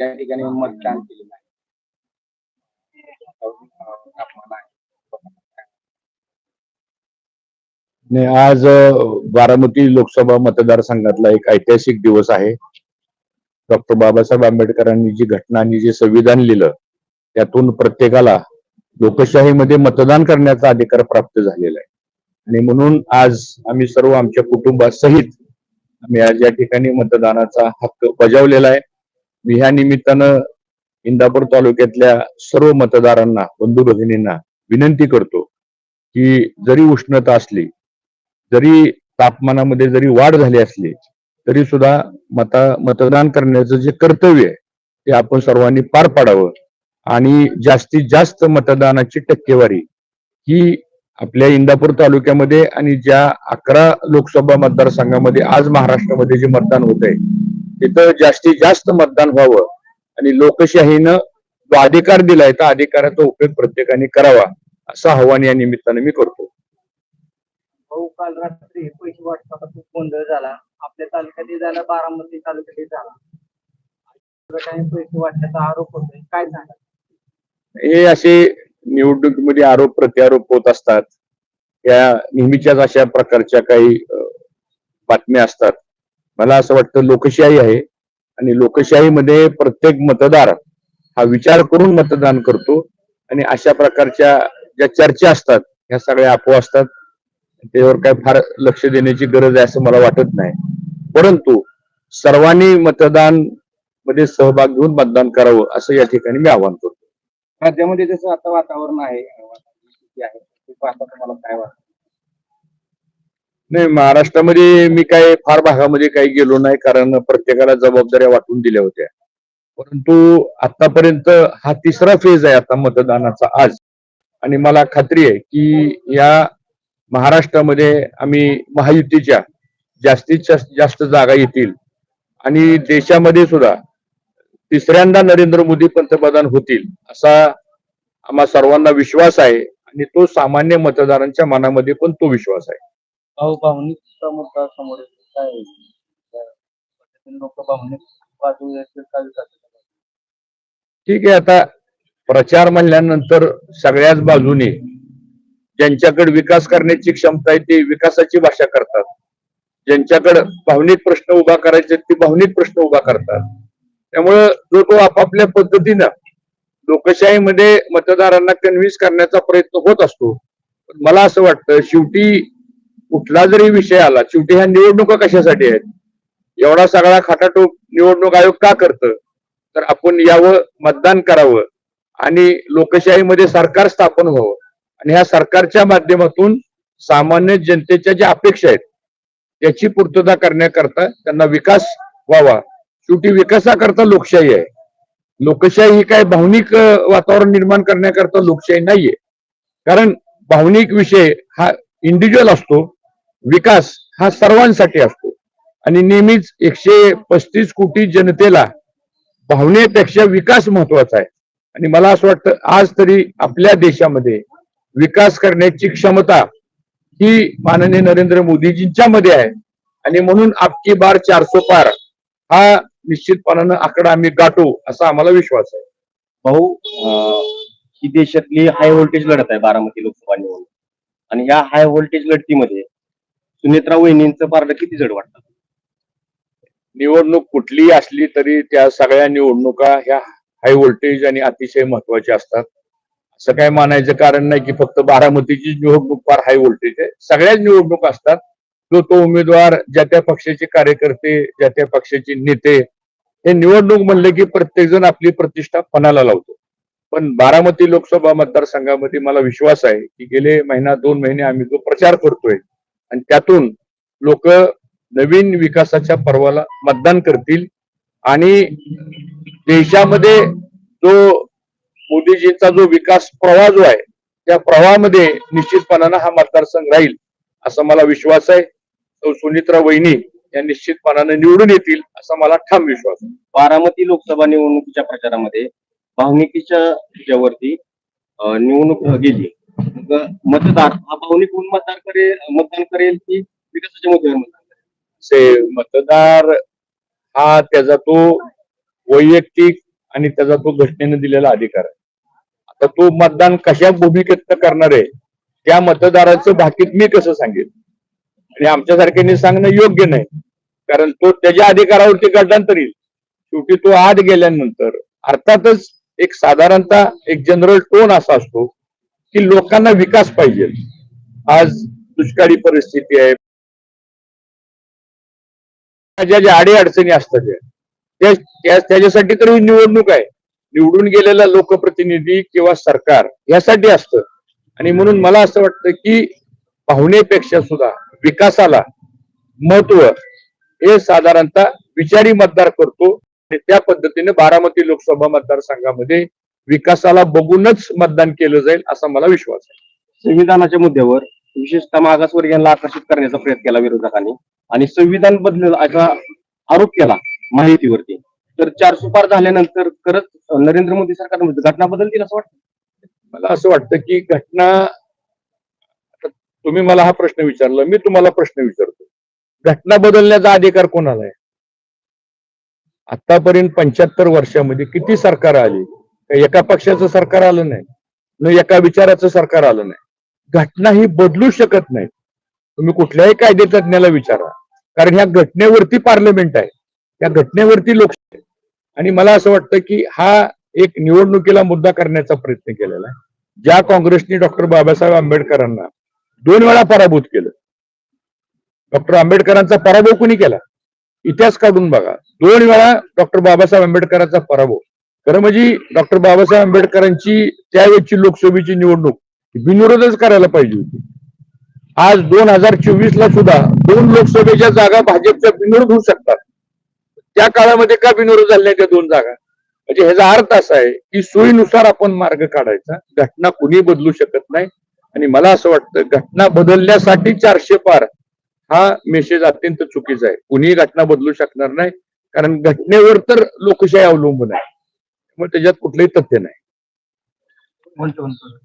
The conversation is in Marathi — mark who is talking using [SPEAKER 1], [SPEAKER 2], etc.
[SPEAKER 1] त्या ठिकाणी मतदान केलेलं आहे.
[SPEAKER 2] नाही आज बारामती लोकसभा मतदारसंघातला एक ऐतिहासिक दिवस आहे. डॉक्टर बाबासाहेब आंबेडकरांनी जी घटना आणि जे संविधान लिहिलं त्यातून प्रत्येकाला लोकशाहीमध्ये मतदान करण्याचा अधिकार प्राप्त झालेला आहे. आणि म्हणून आज आम्ही सर्व आमच्या कुटुंबासहित आम्ही आज या ठिकाणी मतदानाचा हक्क बजावलेला आहे. ह्या निमित्तानं इंदापूर तालुक्यातल्या सर्व मतदारांना बंधू भगिनींना विनंती करतो की जरी उष्णता असली जरी तापमानामध्ये जरी वाढ झाली असली तरी सुद्धा मता मतदान करण्याचं जे कर्तव्य आहे ते आपण सर्वांनी पार पाडावं. आणि जास्तीत जास्त मतदानाची टक्केवारी ही आपल्या इंदापूर तालुक्यामध्ये आणि ज्या अकरा लोकसभा मतदारसंघामध्ये आज महाराष्ट्रामध्ये जे मतदान होत आहे तिथं जास्तीत जास्त मतदान व्हावं. आणि लोकशाहीनं जो अधिकार दिलाय त्या अधिकाराचा उपयोग प्रत्येकाने करावा असं आव्हान या निमित्तानं मी करतो.
[SPEAKER 1] भाऊ काल रात्री पैसे वाटपाचा खूप गोंधळ झाला. आपल्या तालुक्यातही झाला बारामती तालुक्यातही झाला. काही पैसे वाटण्याचा आरोप होतोय. काय सांगा
[SPEAKER 2] हे असे निवडणुकीमध्ये आरोप प्रत्यारोप होत असतात. या नेहमीच्याच अशा प्रकारच्या काही बातम्या असतात. मला असं वाटतं लोकशाही आहे. आणि लोकशाहीमध्ये प्रत्येक मतदार हा विचार करून मतदान करतो. आणि अशा प्रकारच्या ज्या चर्चा असतात ह्या सगळ्या अफवा असतात त्यावर काय फार लक्ष देण्याची गरज आहे असं मला वाटत नाही. परंतु सर्वांनी मतदानमध्ये सहभाग घेऊन मतदान करावं असं या ठिकाणी मी आवाहन करतो.
[SPEAKER 1] राज्यामध्ये जसं आता वातावरण आहे आहे तुम्हाला काय वाटतं?
[SPEAKER 2] नाही महाराष्ट्रामध्ये मी काय फार भागामध्ये काही गेलो नाही कारण प्रत्येकाला जबाबदाऱ्या वाटून दिल्या होत्या. परंतु आतापर्यंत हा तिसरा फेज आहे आता मतदानाचा आज. आणि मला खात्री आहे की या महाराष्ट्रामध्ये आम्ही महायुतीच्या जास्तीत जास्त जास्त जागा येतील. आणि देशामध्ये सुद्धा तिसऱ्यांदा नरेंद्र मोदी पंतप्रधान होतील असा आम्हा सर्वांना विश्वास आहे. आणि तो सामान्य मतदारांच्या मनामध्ये पण तो विश्वास आहे.
[SPEAKER 1] भाऊ भावनिकचा मुद्दा समोर येतो. काय लोक भावनिक बाजू विकास
[SPEAKER 2] ठीक आहे आता प्रचार म्हणल्यानंतर सगळ्याच बाजूने ज्यांच्याकडे विकास करण्याची क्षमता आहे ते विकासाची भाषा करतात. ज्यांच्याकडे भावनिक प्रश्न उभा करायचे ते भावनिक प्रश्न उभा करतात. त्यामुळं जो तो आपापल्या पद्धतीनं लोकशाहीमध्ये मतदारांना कन्व्हिन्स करण्याचा प्रयत्न होत असतो. मला असं वाटतं शेवटी कुठला जरी विषय आला शेवटी ह्या निवडणुका कशासाठी आहेत? एवढा सगळा खाटाटोप निवडणूक आयोग का करतं? तर आपण यावं मतदान करावं आणि लोकशाहीमध्ये सरकार स्थापन व्हावं. आणि ह्या सरकारच्या माध्यमातून सामान्य जनतेच्या ज्या अपेक्षा आहेत त्याची पूर्तता करण्याकरता त्यांना विकास व्हावा. शेवटी विकासाकरता लोकशाही आहे. लोकशाही ही काय भावनिक वातावरण निर्माण करण्याकरता लोकशाही नाहीये. कारण भावनिक विषय हा इंडिव्हिज्युअल असतो. विकास हा सर्वांसाठी असतो. आणि नेहमीच एकशे पस्तीस कोटी जनतेला भावनेपेक्षा विकास महत्त्वाचा आहे. आणि मला असं वाटतं आज तरी आपल्या देशामध्ये विकास करण्याची क्षमता ही माननीय नरेंद्र मोदीजींच्या मध्ये आहे. आणि म्हणून आपकी बार चारसो पार हा निश्चितपणानं आकडा आम्ही गाठू असा आम्हाला विश्वास आहे.
[SPEAKER 3] भाऊ ही देशातली हाय व्होल्टेज लढत आहे बारामती लोकसभा निवडणूक. आणि या हाय व्होल्टेज लढतीमध्ये सुनेत्रा वहिनींचं पारडं किती जड वाटतं?
[SPEAKER 2] निवडणूक कुठलीही असली तरी त्या सगळ्या निवडणुका ह्या हाय व्होल्टेज आणि अतिशय महत्त्वाच्या असतात. असं काय मानायचं कारण नाही की फक्त बारामतीची निवडणूक फार हाय व्होल्टेज आहे. सगळ्याच निवडणूक असतात. जो तो उमेदवार ज्या त्या पक्षाचे कार्यकर्ते ज्या त्या पक्षाचे नेते हे निवडणूक म्हणले की प्रत्येकजण आपली प्रतिष्ठा पणाला लावतो. पण बारामती लोकसभा मतदारसंघामध्ये मला विश्वास आहे की गेले महिना दोन महिने आम्ही जो प्रचार करतोय आणि त्यातून लोक नवीन विकासाच्या पर्वाला मतदान करतील. आणि देशामध्ये जो मोदीजींचा जो विकास प्रवाह जो आहे त्या प्रवाहामध्ये निश्चितपणानं हा मतदारसंघ राहील असा मला विश्वास आहे. सुनित्रा वहिनी या निश्चितपणानं निवडून येतील असा मला ठाम विश्वास आहे.
[SPEAKER 3] बारामती लोकसभा निवडणुकीच्या प्रचारामध्ये भावनिकीच्या ह्याच्यावरती निवडणूक गेली मतदार हा भावनिक होऊन मतदार करेल मतदान करेल की विकासाच्या मुद्द्यावर मतदान करेल?
[SPEAKER 2] से मतदार हा त्याचा तो वैयक्तिक आणि त्याचा तो घटनेने दिलेला अधिकार आहे. आता तो मतदान कशा भूमिकेत करणार आहे त्या मतदाराचं भाकीत मी कसं सांगेल? आणि आमच्यासारख्यांनी सांगणं योग्य नाही कारण तो त्याच्या अधिकारावरती गटांतर येईल शेवटी तो आत गेल्यानंतर अर्थातच एक साधारणतः एक जनरल टोन असा असतो की लोकांना विकास पाहिजे. आज दुष्काळी परिस्थिती आहे. ज्या ज्या आडी अडचणी असतात त्या- त्याच्यासाठी तर ही निवडणूक आहे. निवडून गेलेला लोकप्रतिनिधी किंवा सरकार यासाठी असतं. आणि म्हणून मला असं वाटतं की पाहुणेपेक्षा सुद्धा विकासाला महत्त्व हे साधारणतः विचारी मतदार करतो. आणि त्या पद्धतीने बारामती लोकसभा मतदारसंघामध्ये विकासाला बघूनच मतदान केलं जाईल असा मला विश्वास आहे.
[SPEAKER 3] संविधानाच्या मुद्द्यावर विशेषतः मागासवर्गीयांना आकर्षित करण्याचा प्रयत्न केला विरोधकांनी आणि संविधान बदलण्याचा आरोप केला माहितीवरती. तर चार सुपार झाल्यानंतर खरंच नरेंद्र मोदी सरकारमध्ये घटना बदलतील असं वाटतं?
[SPEAKER 2] मला असं वाटतं की घटना तुम्ही मला हा प्रश्न विचारला मी तुम्हाला प्रश्न विचारतो. घटना बदलण्याचा अधिकार कोणाला आहे? आतापर्यंत पंच्याहत्तर वर्षामध्ये किती सरकार आली? एका पक्षाचं सरकार आलं नाही न एका विचाराचं सरकार आलं नाही. घटना ही बदलू शकत नाही. तुम्ही कुठल्याही कायदेतज्ञाला विचारा. कारण ह्या घटनेवरती पार्लमेंट आहे. या घटनेवरती लोकशाही आहे. आणि मला असं वाटतं की हा एक निवडणुकीला मुद्दा करण्याचा प्रयत्न केलेला आहे. ज्या काँग्रेसने डॉक्टर बाबासाहेब आंबेडकरांना दोन वेळा पराभूत केलं. डॉक्टर आंबेडकरांचा पराभव कुणी केला? इतिहास काढून बघा. दोन वेळा डॉक्टर बाबासाहेब आंबेडकरांचा पराभव. खरं म्हणजे डॉक्टर बाबासाहेब आंबेडकरांची त्यावेळची लोकसभेची निवडणूक बिनविरोधच करायला पाहिजे होती. आज दोन हजार चोवीस ला सुद्धा दोन लोकसभेच्या जागा भाजपच्या बिनविरोध होऊ शकतात. त्या काळामध्ये का बिनविरोध झाल्या त्या दोन जागा? म्हणजे ह्याचा अर्थ असा आहे की सोयीनुसार आपण मार्ग काढायचा. घटना कुणी बदलू शकत नाही. आणि मला असं वाटतं घटना बदलण्यासाठी चारशे पार हा मेसेज अत्यंत चुकीचा आहे. कुणीही घटना बदलू शकणार नाही. कारण घटनेवर तर लोकशाही अवलंबून आहे. मग त्याच्यात कुठलंही तथ्य नाही.
[SPEAKER 1] म्हणतो म्हणतो.